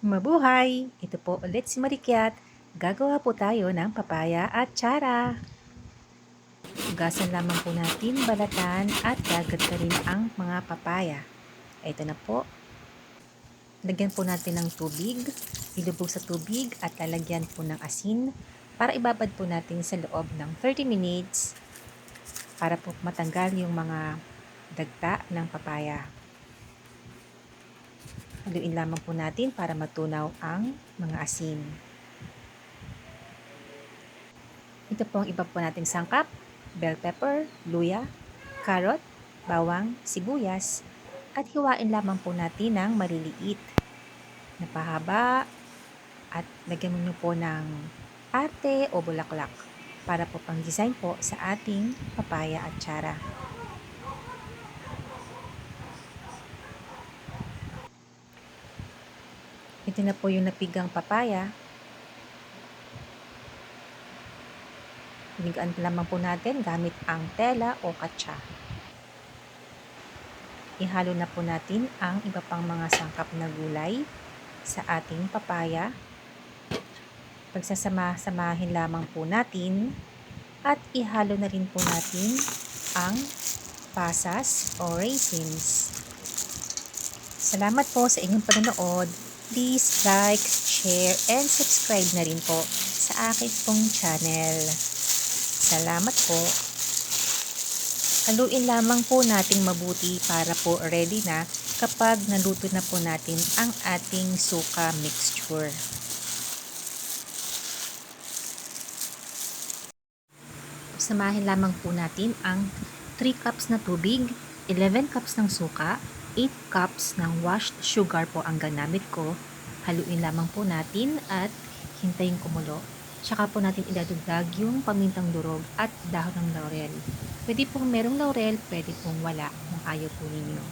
Mabuhay! Ito po ulit si Marikyat. Gagawa po tayo ng papaya at tsara. Ugasan lamang po natin, balatan at dagat ka rin ang mga papaya. Ito na po. Lagyan po natin ng tubig. Ilubog sa tubig at lalagyan po ng asin para ibabad po natin sa loob ng 30 minutes para po matanggal yung mga dagta ng papaya. Haluin lamang po natin para matunaw ang mga asin. Ito po ang iba po nating sangkap, bell pepper, luya, carrot, bawang, sibuyas, at hiwain lamang po natin ng maliliit na pahaba at lagyan mo po ng arte o bulaklak para po pang design po sa ating papaya at tsara. Ito na po yung napigang papaya. Hinigaan lamang po natin gamit ang tela o katsa. Ihalo na po natin ang iba pang mga sangkap na gulay sa ating papaya. Pagsasama-samahin lamang po natin at ihalo na rin po natin ang pasas o raisins. Salamat po sa inyong panonood. Please like, share, and subscribe na rin po sa akin pong channel. Salamat po. Haluin lamang po nating mabuti para po ready na kapag naluto na po natin ang ating suka mixture. Samahin lamang po natin ang 3 cups na tubig, 11 cups ng suka, 8 cups ng washed sugar po ang ganamit ko. Haluin lamang po natin at hintayin kumulo. Tsaka po natin idadagdag yung pamintang durog at dahon ng laurel. Pwede pong merong laurel, pwede pong wala kung ayaw po ninyo.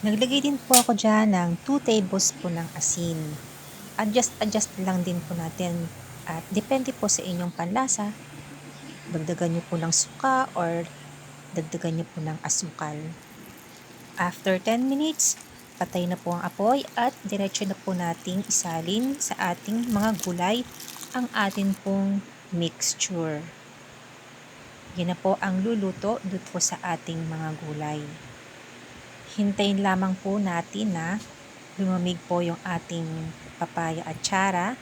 Naglagay din po ako dyan ng 2 tablespoon ng asin. Adjust-adjust lang din po natin at depende po sa inyong panlasa. Dagdagan nyo po ng suka or dagdagan nyo po ng asukal. After 10 minutes, patay na po ang apoy at diretso na po nating isalin sa ating mga gulay ang atin pong mixture. Yan na po ang luluto doon po sa ating mga gulay. Hintayin lamang po natin na lumamig po yung ating papaya at tsara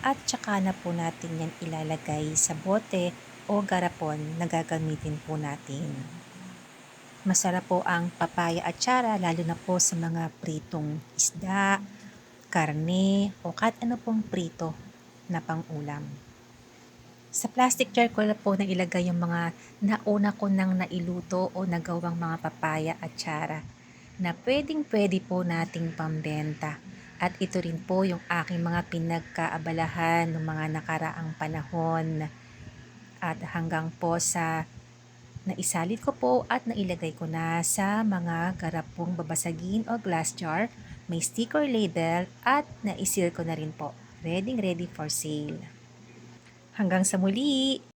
at tsaka na po natin yan ilalagay sa bote o garapon na gagamitin po natin. Masarap po ang papaya at tsara lalo na po sa mga pritong isda, karne o kahit ano pong prito na pang-ulam. Sa plastic jar ko na po nang ilagay yung mga nauna ko nang nailuto o nagawang mga papaya at tsara na pwedeng pwede po nating pambenta. At ito rin po yung aking mga pinagkaabalahan ng mga nakaraang panahon at hanggang po sa naisalit ko po at nailagay ko na sa mga garapong babasagin o glass jar, may sticker label at naisil ko na rin po. Ready ready for sale. Hanggang sa muli!